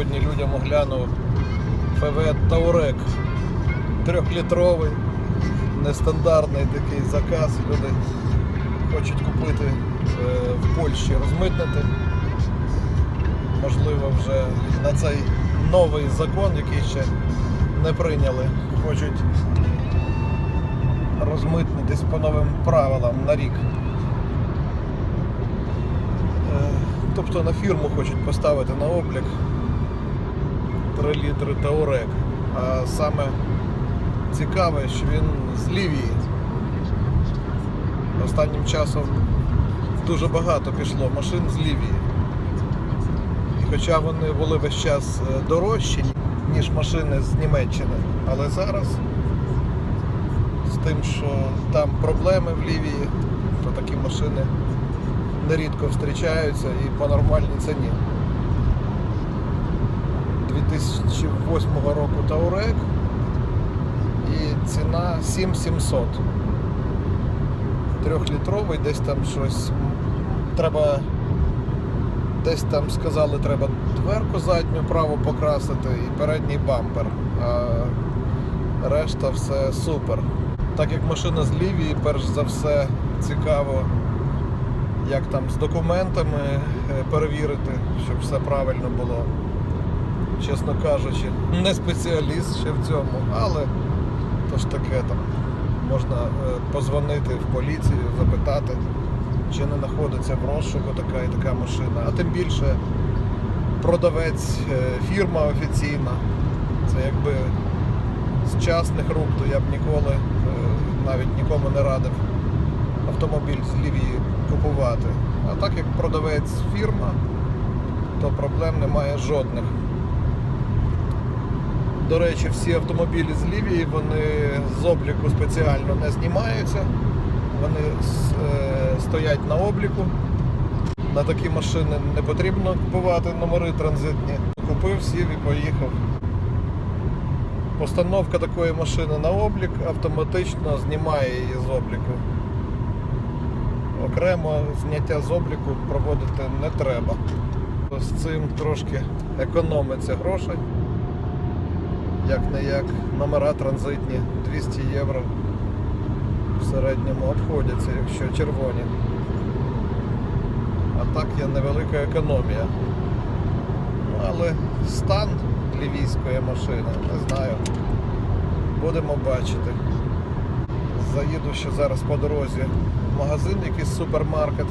Сьогодні людям огляну ФВ Таурек. Трьохлітровий, нестандартний такий заказ. Люди хочуть купити е, в Польщі, розмитнити. Можливо, вже на цей новий закон, який ще не прийняли, хочуть розмитнитись по новим правилам на рік. Е, Тобто на фірму хочуть поставити на облік 3 літри Таурек. А саме цікаве, що він з Лівії. Останнім часом дуже багато пішло машин з Лівії. І хоча вони були весь час е, дорожчі, ніж машини з Німеччини, але зараз з тим, що там проблеми в Лівії, то такі машини нерідко зустрічаються і по нормальній ціні. 2008 року Таурек і ціна 7700. Трьохлітровий, десь там щось треба. Десь там сказали, треба дверку задню право покрасити і передній бампер. А решта все супер. Так як машина з Лівії, перш за все цікаво, як там з документами е, перевірити, щоб все правильно було. Чесно кажучи, не спеціаліст ще в цьому, але то ж таке там. Можна е, позвонити в поліцію, запитати, чи не знаходиться в розшуку така і така машина. А тим більше продавець, е, фірма офіційна. Це якби з частних рук, то я б ніколи е, навіть нікому не радив автомобіль з Лівії купувати. А так як продавець фірма, то проблем немає жодних. До речі, всі автомобілі з Лівії вони з обліку спеціально не знімаються. Вони е, стоять на обліку. На такі машини не потрібно купувати номери транзитні. Купив, сів і поїхав. Постановка такої машини на облік автоматично знімає її з обліку. Окремо зняття з обліку проводити не треба. З цим трошки економиться грошей. Як не як номера транзитні 200 євро в середньому обходяться, якщо червоні. А так є невелика економія. Але стан лівійської машини, не знаю. Будемо бачити. Заїду ще зараз по дорозі в магазин, якийсь супермаркет.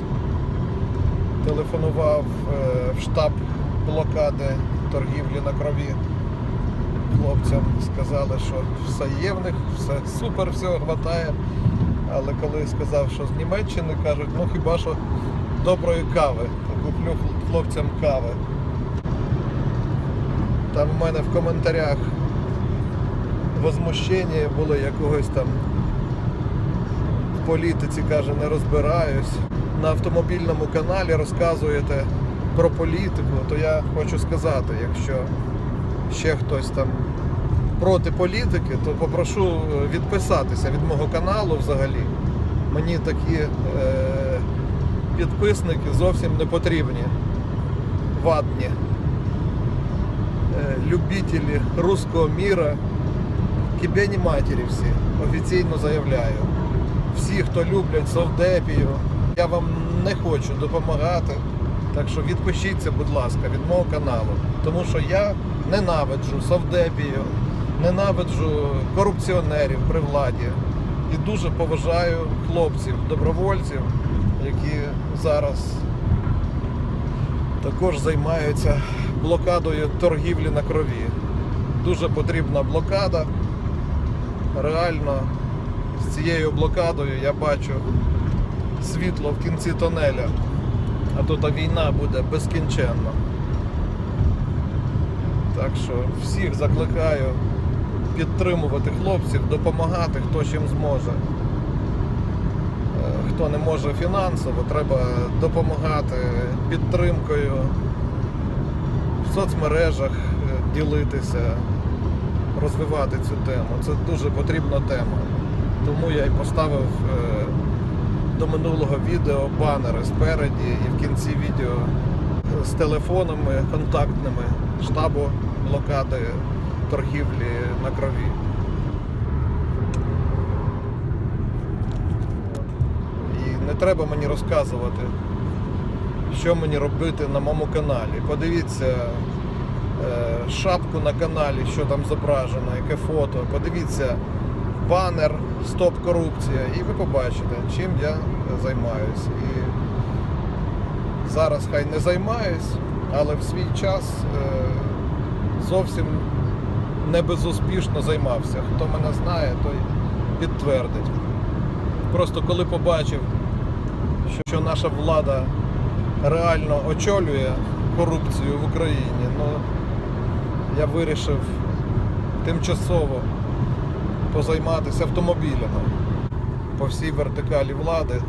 Телефонував е, в штаб блокади торгівлі на крові. Хлопцям сказали, що все є в них, все супер, всього хватає. Але коли сказав, що з Німеччини, кажуть, ну хіба що доброї кави. Куплю хлопцям кави. Там в мене в коментарях возмущення було якогось там в політиці, каже, не розбираюсь. На автомобільному каналі розказуєте про політику, то я хочу сказати, якщо ще хтось там проти політики, то попрошу е, відписатися від мого каналу взагалі. Мені такі е, підписники зовсім не потрібні. Ватні. Е, любителі руського міра. Кібені матері всі. Офіційно заявляю. Всі, хто люблять Совдепію, я вам не хочу допомагати. Так що відпишіться, будь ласка, від мого каналу. Тому що я ненавиджу Совдепію, ненавиджу корупціонерів при владі. І дуже поважаю хлопців, добровольців, які зараз також займаються блокадою торгівлі на крові. Дуже потрібна блокада. Реально з цією блокадою я бачу світло в кінці тонеля, а то та війна буде безкінченна. Так що всіх закликаю підтримувати хлопців, допомагати, хто чим зможе. Е, Хто не може фінансово, треба допомагати підтримкою в соцмережах е, ділитися, розвивати цю тему. Це дуже потрібна тема. Тому я і поставив е, до минулого відео банери спереді і в кінці відео з телефонами контактними штабу блокади торгівлі на крові. І не треба мені розказувати, що мені робити на моєму каналі. Подивіться е, шапку на каналі, що там зображено, яке фото. Подивіться банер Стоп корупція, і ви побачите, чим я займаюсь. І зараз хай не займаюсь, але в свій час е, зовсім не безуспішно займався. Хто мене знає, той підтвердить. Просто коли побачив, що, наша влада реально очолює корупцію в Україні, ну я вирішив тимчасово позайматися автомобілями по всій вертикалі влади.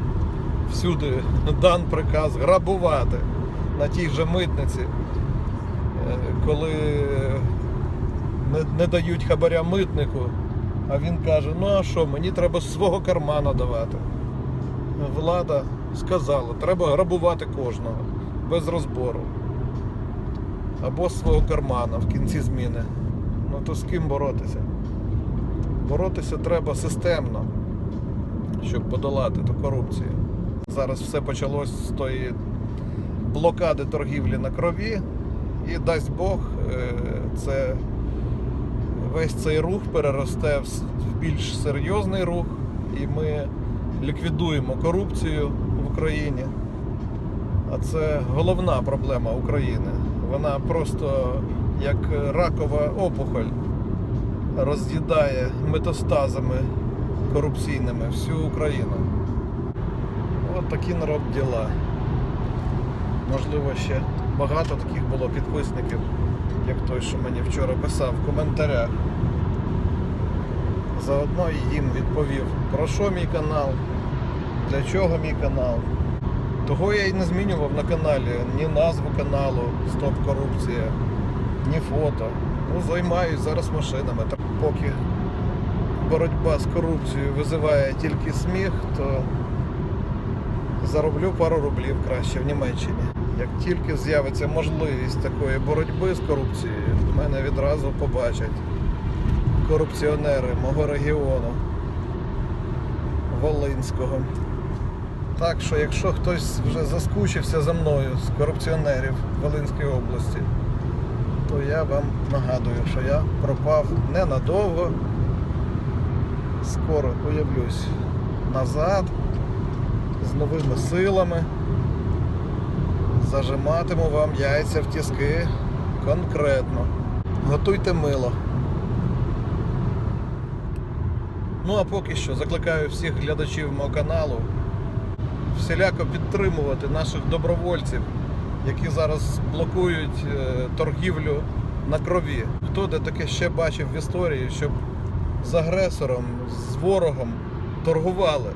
Всюди дан приказ грабувати на тій же митниці, е, коли не, не дають хабаря митнику, а він каже, ну а що, мені треба з свого кармана давати. Влада сказала, треба грабувати кожного без розбору. Або з свого кармана в кінці зміни. Ну то з ким боротися? Боротися треба системно, щоб подолати ту корупцію. Зараз все почалось з тої блокади торгівлі на крові, і дасть Бог, е, це весь цей рух переросте в більш серйозний рух, і ми ліквідуємо корупцію в Україні. А це головна проблема України. Вона просто як ракова опухоль роз'їдає метастазами корупційними всю Україну. От такі народ діла. Можливо, ще багато таких було підписників, як той, що мені вчора писав в коментарях. Заодно і їм відповів, про що мій канал, для чого мій канал. Того я і не змінював на каналі ні назву каналу Стоп Корупція, ні фото. Ну, займаюсь зараз машинами. Так поки боротьба з корупцією визиває тільки сміх, то зароблю пару рублів краще в Німеччині. Як тільки з'явиться можливість такої боротьби з корупцією, мене відразу побачать корупціонери мого регіону Волинського. Так що, якщо хтось вже заскучився за мною з корупціонерів Волинської області, то я вам нагадую, що я пропав ненадовго. Скоро появлюсь назад з новими силами. Зажиматиму вам яйця в тіски конкретно. Готуйте мило. Ну а поки що закликаю всіх глядачів мого каналу всіляко підтримувати наших добровольців, які зараз блокують е, торгівлю на крові. Хто де таке ще бачив в історії, щоб з агресором, з ворогом торгували?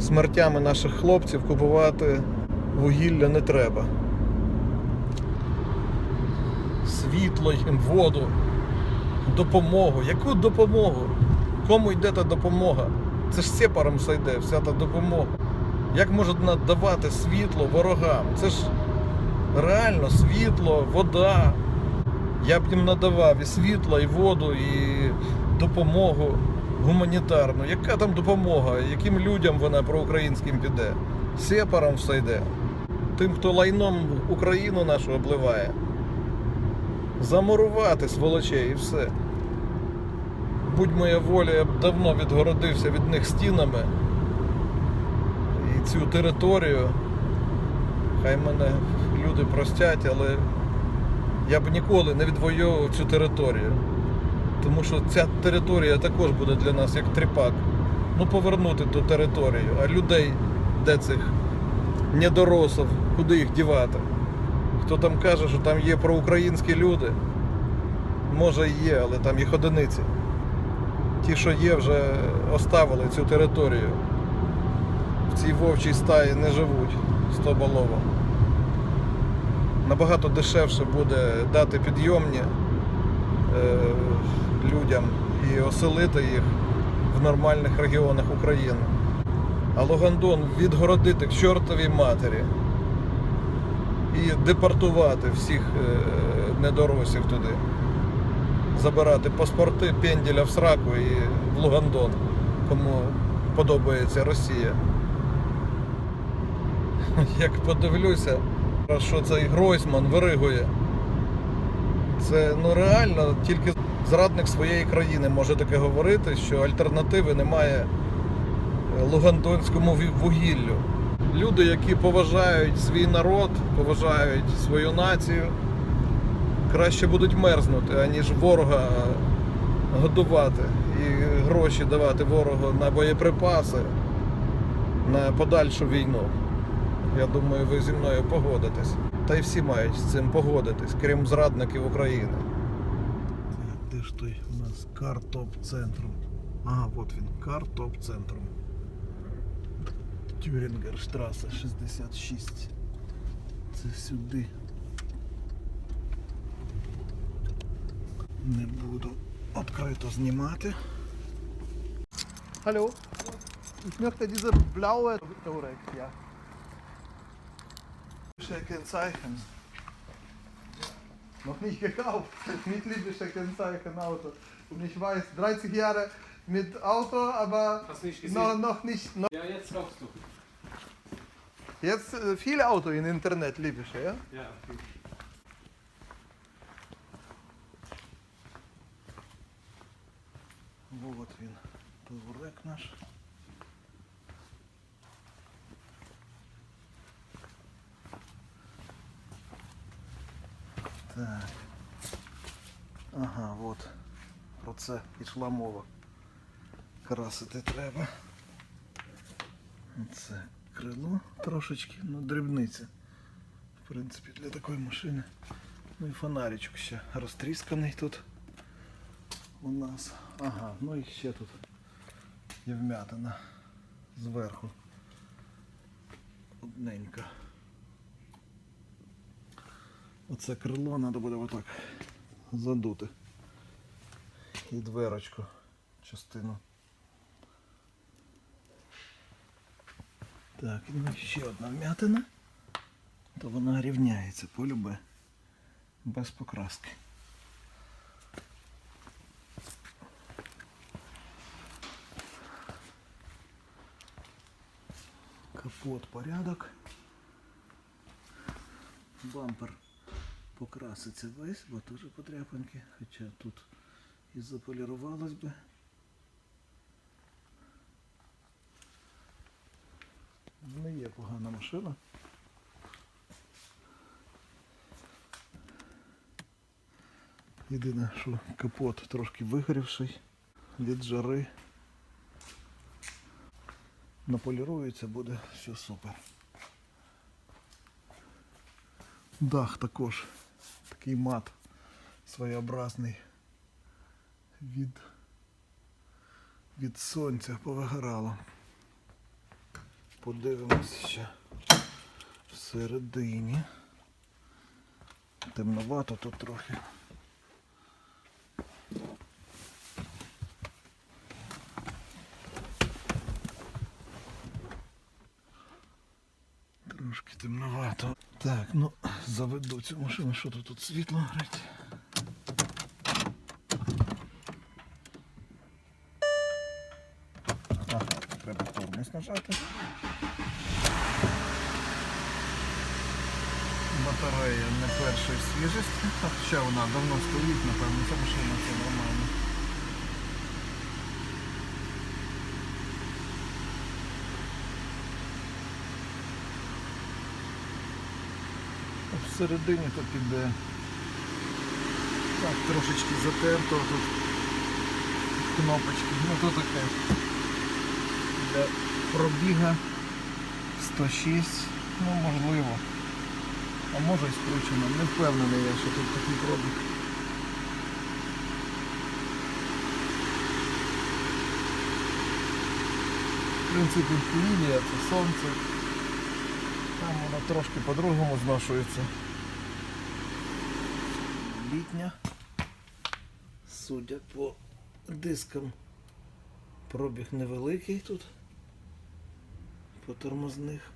Смертями наших хлопців купувати вугілля не треба. Світло їм, воду, допомогу. Яку допомогу? Кому йде та допомога? Це ж сепаром все йде, вся та допомога. Як можуть надавати світло ворогам? Це ж реально світло, вода. Я б їм надавав і світло, і воду, і допомогу гуманітарну. Яка там допомога? Яким людям вона проукраїнським піде? Сепаром все йде. Тим, хто лайном Україну нашу обливає. Замурувати сволочей і все. Будь моя воля, я б давно відгородився від них стінами. І цю територію, хай мене люди простять, але я б ніколи не відвоював цю територію. Тому що ця територія також буде для нас як тріпак. Ну повернути ту територію, а людей, де цих недоросов, куди їх дівати? Хто там каже, що там є проукраїнські люди? Може і є, але там їх одиниці. Ті, що є, вже оставили цю територію. В цій вовчій стаї не живуть стоболово. Набагато дешевше буде дати підйомні е, людям і оселити їх в нормальних регіонах України. А Логандон відгородити к чортовій матері. і депортувати всіх е, недоросів туди. Забирати паспорти, пенділя в сраку і в Лугандон, кому подобається Росія. Як подивлюся, що цей Гройсман виригує. Це ну реально тільки зрадник своєї країни може таке говорити, що альтернативи немає е, лугандонському вугіллю. Люди, які поважають свій народ, поважають свою націю, краще будуть мерзнути, аніж ворога годувати і гроші давати ворогу на боєприпаси, на подальшу війну. Я думаю, ви зі мною погодитесь. Та й всі мають з цим погодитись, крім зрадників України. Ж той у нас картоп-центром? Ага, от він, картоп-центром. Тюрінгерштраса 66. Це сюди. Не буду відкрито знімати. Hallo? Ich möchte diese blaue korrekt, ja. Kennzeichen. Noch nicht gekauft. Mit libyscher Kennzeichen Auto. Und ich weiß, 30 Jahre mit Auto, aber Hast du nicht gesehen? noch, noch nicht. Noch Ja, jetzt kaufst du. Jetzt äh, viele Auto im Internet libysche, ja? Ja. Вот він, турек наш. Так. Ага, от. Про це пішла мова. Красити треба. Це крило трошечки, ну дрібниця. В принципі, для такої машини. Ну і фонаричок ще розтрісканий тут у нас. Ага, ну і ще тут є вмятина зверху. Одненька. Оце крило треба буде отак задути. І дверочку частину. Так, і ще одна вмятина. То вона рівняється по любе. Без покраски. Капот порядок. Бампер покраситься весь, бо теж подряпинки, хоча тут і заполірувалось би. Не є погана машина. Єдине, що капот трошки вигорівший від жари. Наполірується, буде все супер. Дах також такий мат своєобразний від, від сонця повигорало. Подивимось ще всередині. Темновато тут трохи. Трошки темновато. Так, ну заведу цю машину, що тут, тут світло горить. Ага, треба тормоз нажати. Батарея не першої свіжості. Ще вона давно стоїть, напевно, ця машина це нормально. А Всередині то піде. Так, трошечки затерто тут кнопочки. Ну то таке. Для пробіга 106, ну можливо. А може і скручено. Не впевнений я, що тут такий пробіг. В принципі, лінія це сонце. Там воно трошки по-другому зношується. Літня. Судя по дискам, пробіг невеликий тут. По тормозних.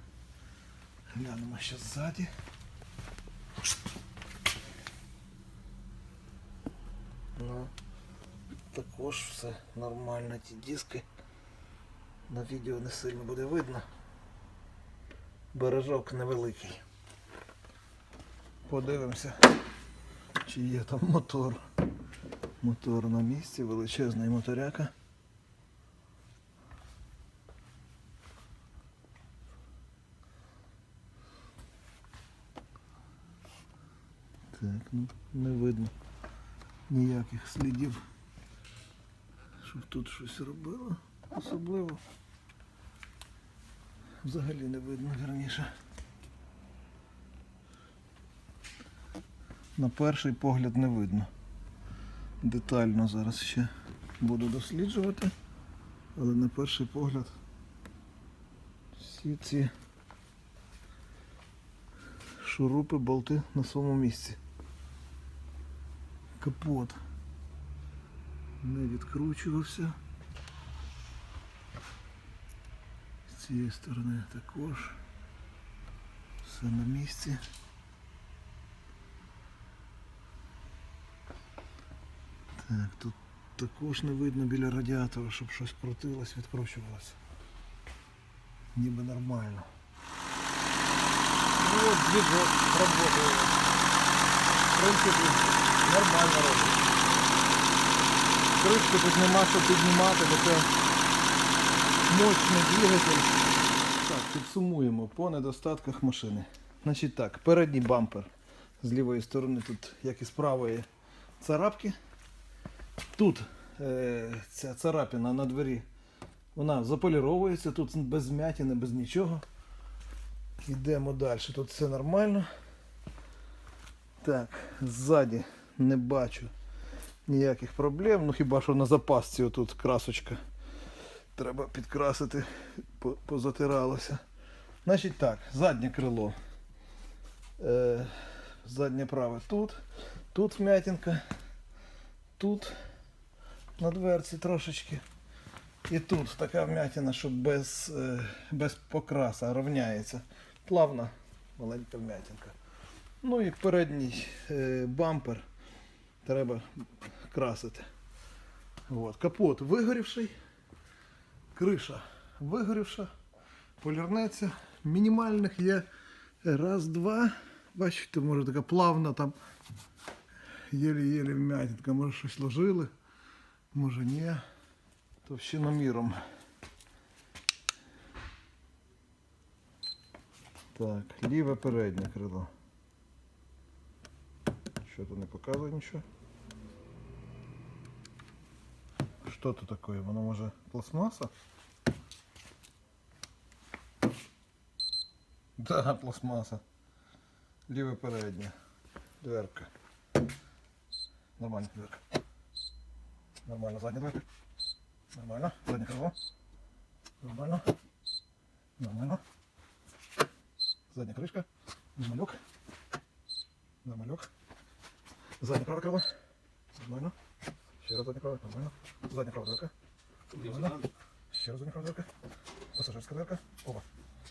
Глянемо ще ззаді. Ну, також все нормально, ті диски. На відео не сильно буде видно. Бережок невеликий. Подивимося, чи є там мотор. Мотор на місці, величезний моторяка. Так, ну не видно ніяких слідів, щоб тут щось робило особливо. Взагалі не видно вірніше. На перший погляд не видно. Детально зараз ще буду досліджувати, але на перший погляд всі ці шурупи, болти на своєму місці. Капот не відкручувався. З цієї сторони також. Все на місці. Так, тут також не видно біля радіатора, щоб щось крутилось, відкручувалося. Ніби нормально. Ну от движок працює. В принципі, нормально робить. Кришки тут нема що піднімати, бо це мощний двигатель. Так, підсумуємо по недостатках машини. Значить так, передній бампер з лівої сторони, тут, як і з правої, царапки. Тут е, ця царапина на двері, вона заполіровується, тут без змятини, без нічого. Йдемо далі, тут все нормально. Так, ззаді не бачу ніяких проблем. Ну хіба що на запасці отут красочка. Треба підкрасити, позатиралося. Значить так, заднє крило. Е, заднє праве тут. Тут вмятинка. Тут на дверці трошечки. І тут така вмятина, що без, е, без покраса рівняється. Плавна маленька вмятинка. Ну і передній е, бампер треба красити. От. Капот вигорівший, криша вигорівша, полірнеться. Мінімальних є раз, два. Бачите, може така плавна там єлі-єлі вмятинка, може щось ложили, може ні. Товщиноміром. Так, ліве переднє крило. Що то не показує нічого? Що то таке? Воно може пластмаса? Да, пластмаса. Ліве переднє. Дверка. Нормальна дверка. Нормально, задня дверка. Нормально. Заднє крило. Нормально. Нормально. Задня кришка. Нормальок. Нормальок. Заднє праве крило. Нормально. Ще раз заднє праве. Нормально. Задня права дверка. Нормально. Ще раз задня права дверка. Пасажирська дверка. Оба.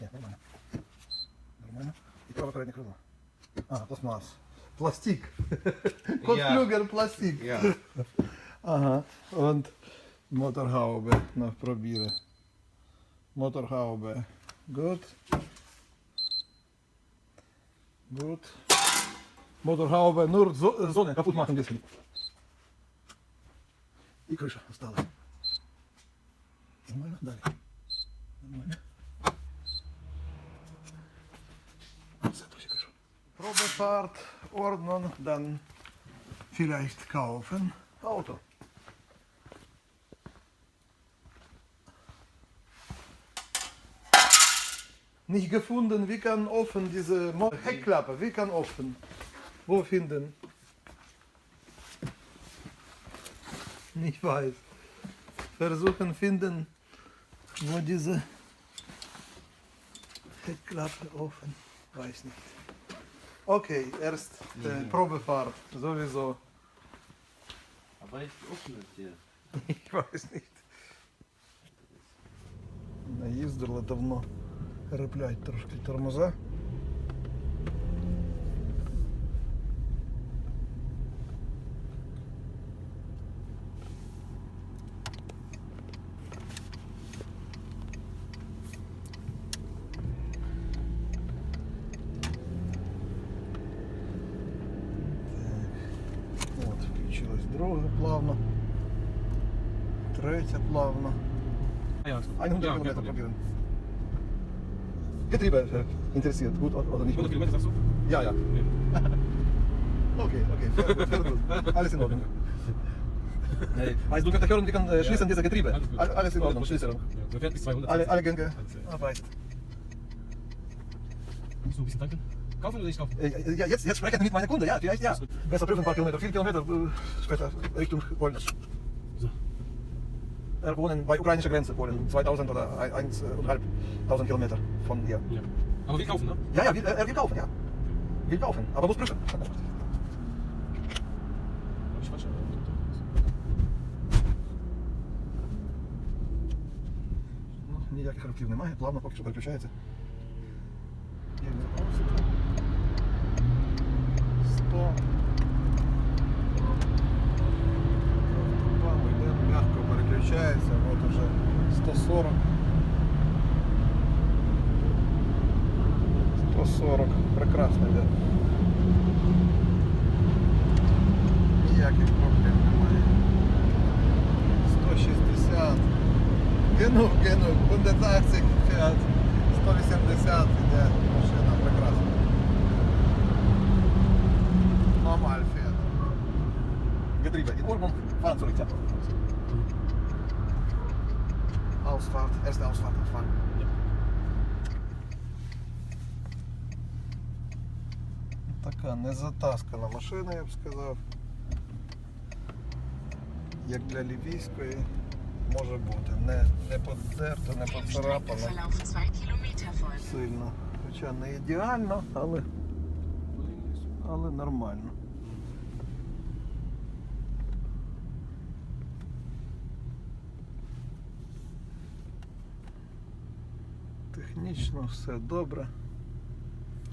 Ні, нормально. Нормально. І праве переднє крило. А, пластмас. Пластик. Конфлюгер пластик. Ja. Ага. Und Motorhaube noch probieren. Motorhaube. Gut. Gut. Motorhaube nur so, Sonne kaputt machen bisschen. И крыша осталась. Нормально? Далее. Нормально. Все, тоже крышу. Probefahrt ordnen, dann vielleicht kaufen. Auto. Nicht gefunden, wie kann offen diese Heckklappe, wie kann offen? Wo finden? Nicht weiß. Versuchen finden, wo diese Heckklappe offen. Weiß nicht. Okay, erst äh, Probefahrt, sowieso. Aber ich öffne dir. Ich weiß nicht. Наїздили давно. Реплять трошки тормоза. Ja, probieren. Getriebe äh, interessiert, gut oder nicht? 100 Kilometer sagst du? Ja, ja. Okay, okay, fair, gut, fair, gut. Alles in Ordnung. Nee. Also du kannst hören, wir können äh, schließen diese Getriebe. Alles. All- Alles in Ordnung, schließen. Ja, so fährt bis 200. Alle, alle Gänge ja. arbeitet. Musst du ein bisschen tanken? Kaufen oder nicht kaufen? Äh, Ja, jetzt, jetzt sprechen mit meiner Kunde, ja, vielleicht ja. Besser prüfen ein paar Kilometer, vier Kilometer äh, später Richtung Polnisch. So. Er wohnen bei ukrainischer Grenze, Polen, 2000 oder 1.500 Kilometer von hier. Ja. Aber wir kaufen, ne? Ja, ja, will, er will kaufen, ja. Will kaufen, aber muss prüfen. Hab ich falsch? Ну, ніяких років немає, плавно поки що переключається. 140. 140, прекрасно йде. Ніяких проблем немає. 160. Гену, гену, Бундетаксик, Фіат 180 іде машина прекрасна. Нормаль Фіат. Getriebe in Ordnung, fahren zurück, ja. Ausfahrt, erste Ausfahrt, Ausfahrt. Така незатаскана машина, я б сказав. Як для лівійської може бути. Не, не подерта, не поцарапана Verlauf 2 Kilometer folgen. сильно. Хоча не ідеально, але, але нормально. Технічно все добре,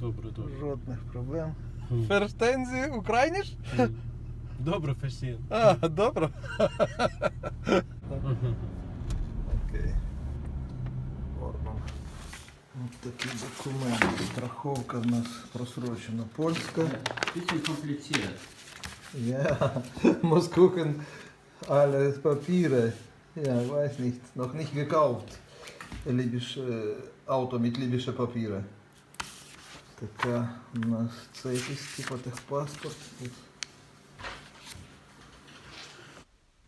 Добре, добре. жодних проблем. Ферштензі україніш? Добре, ферсін. А, добре. Окей. Ось такий документ. Страховка в нас просрочена польська. Ja, muss gucken. Alle Papiere. Ja, weiß nicht. Noch nicht gekauft. Libysche Auto mit libysche Papiere. Така у нас це якийсь типу техпаспорт.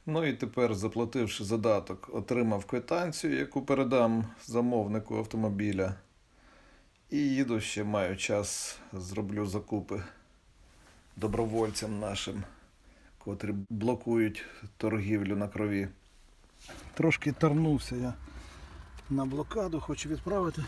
Ну і тепер, заплативши задаток, отримав квитанцію, яку передам замовнику автомобіля. І їду ще маю час, зроблю закупи добровольцям нашим, котрі блокують торгівлю на крові. Трошки торнувся я на блокаду, хочу відправити.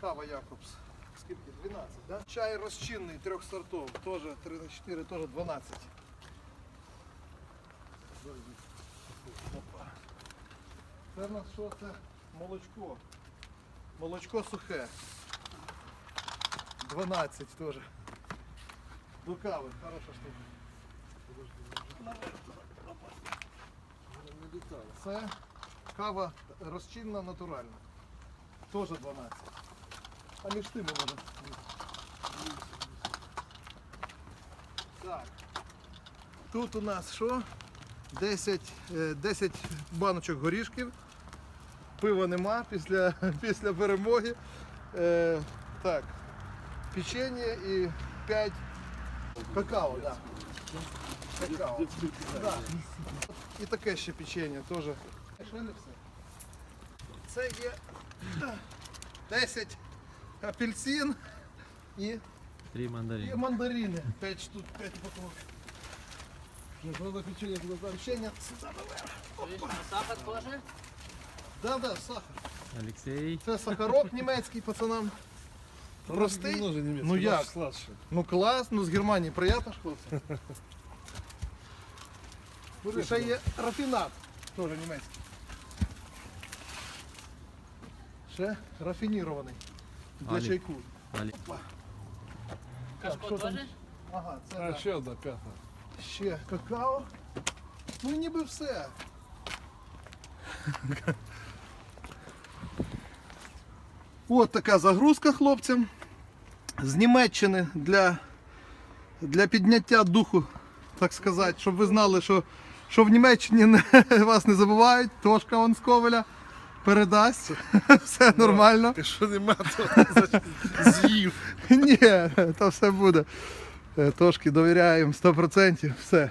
Кава Якобс. Скільки? 12, да? Чай розчинний трьох сортов. Тоже 3 на 4, теж 12. Опа. Це в нас що це? Молочко. Молочко сухе. 12 теж. До кави, хороша штука. Це кава розчинна натуральна. Теж 12. А між тими може. Так. Тут у нас що? 10, е, 10 баночок горішків. Пива нема після, після перемоги. Е, так. Печення і 5 какао. Да. Какао. Да. І таке ще печення теж. Це є 10 апельсин і, Три і мандарини. мандарини. 5 штук, 5 упаковок. Що, Правда, печення туди зараз. Печення сюди наверх. Сахар тоже? Да, да, сахар. Алексей. Це сахарок німецький пацанам. Простий? Немного немецкий. Ну наш як? Сладше. Ну клас, ну з Германії приємно ж хлопці. І ще є рафінат, теж німецький. Ще рафінірований. Для Алі. чайку. Алі. Що там? Ага, це А, так. ще одна п'ята. ще какао. Ну ніби все. От така загрузка хлопцям з Німеччини для, для підняття духу, так сказати, щоб ви знали, що, що в Німеччині не, вас не забувають, Тошка вон з Ковеля передасть, все нормально. Ти що нема, то з'їв. Ні, то все буде. Трошки Тошки довіряємо 100%, все.